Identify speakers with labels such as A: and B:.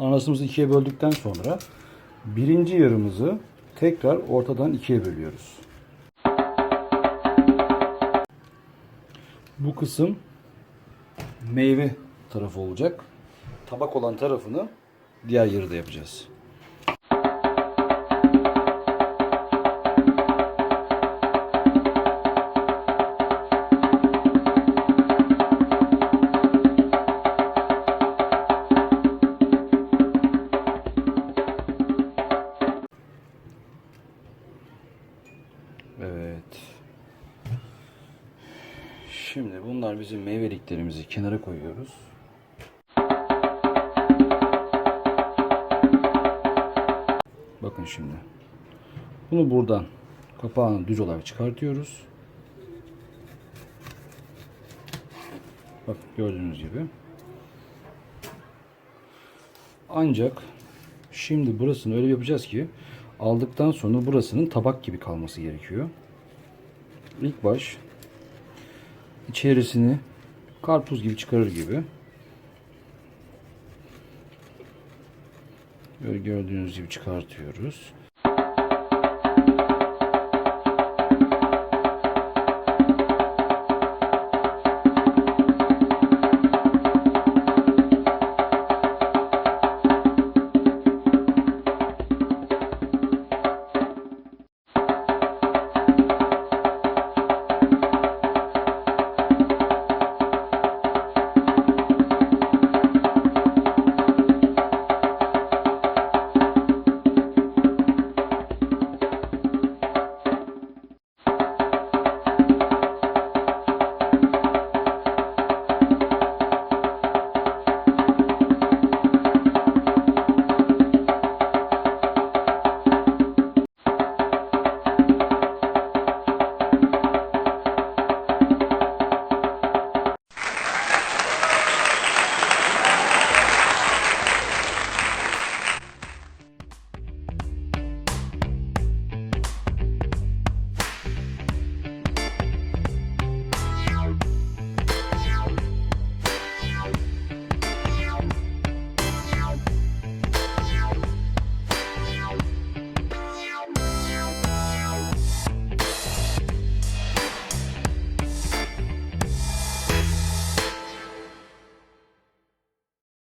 A: makasımızı ikiye böldükten sonra birinci yarımızı tekrar ortadan ikiye bölüyoruz. Bu kısım meyve tarafı olacak. Tabak olan tarafını diğer yarıda yapacağız. Şimdi bunlar bizim meyveliklerimizi kenara koyuyoruz. Bakın şimdi. Bunu buradan kapağını düz olarak çıkartıyoruz. Bak gördüğünüz gibi. Ancak şimdi burasını öyle yapacağız ki aldıktan sonra burasının tabak gibi kalması gerekiyor. İlk baş içerisini karpuz gibi çıkarır gibi böyle gördüğünüz gibi çıkartıyoruz.